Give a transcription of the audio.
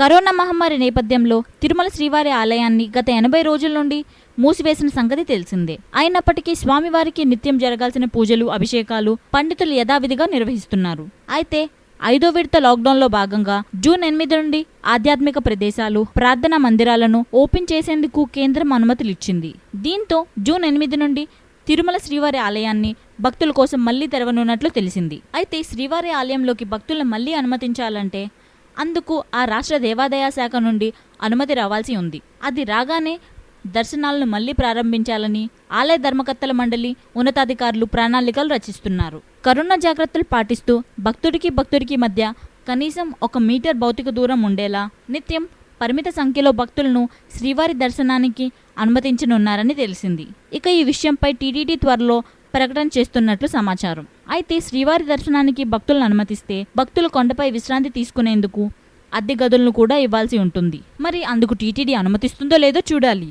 Corona మహమ్మారి నేపథ్యంలో తిరుమల శ్రీవారి ఆలయాన్ని గత ఎనభై రోజుల నుండి మూసివేసిన సంగతి తెలిసిందే. అయినప్పటికీ స్వామివారికి నిత్యం జరగాల్సిన పూజలు అభిషేకాలు పండితులు యథావిధిగా నిర్వహిస్తున్నారు. అయితే ఐదో విడత లాక్డౌన్లో భాగంగా జూన్ ఎనిమిది నుండి ఆధ్యాత్మిక ప్రదేశాలు ప్రార్థనా మందిరాలను ఓపెన్ చేసేందుకు కేంద్రం అనుమతులిచ్చింది. దీంతో జూన్ ఎనిమిది నుండి తిరుమల శ్రీవారి ఆలయాన్ని భక్తుల కోసం మళ్ళీ తెరవనున్నట్లు తెలిసింది. అయితే శ్రీవారి ఆలయంలోకి భక్తులను మళ్ళీ అనుమతించాలంటే అందుకు ఆ రాష్ట్ర దేవాదాయ శాఖ నుండి అనుమతి రావాల్సి ఉంది. అది రాగానే దర్శనాలను మళ్ళీ ప్రారంభించాలని ఆలయ ధర్మకర్తల మండలి ఉన్నతాధికారులు ప్రణాళికలు రచిస్తున్నారు. కరోనా జాగ్రత్తలు పాటిస్తూ భక్తుడికి భక్తుడికి మధ్య కనీసం ఒక మీటర్ భౌతిక దూరం ఉండేలా నిత్యం పరిమిత సంఖ్యలో భక్తులను శ్రీవారి దర్శనానికి అనుమతించనున్నారని తెలిసింది. ఇక ఈ విషయంపై టీటీడీ త్వరలో ప్రకటన చేస్తున్నట్లు సమాచారం. అయితే శ్రీవారి దర్శనానికి భక్తులను అనుమతిస్తే భక్తులు కొండపై విశ్రాంతి తీసుకునేందుకు అద్దె గదులను కూడా ఇవ్వాల్సి ఉంటుంది. మరి అందుకు టీటీడీ అనుమతిస్తుందో లేదో చూడాలి.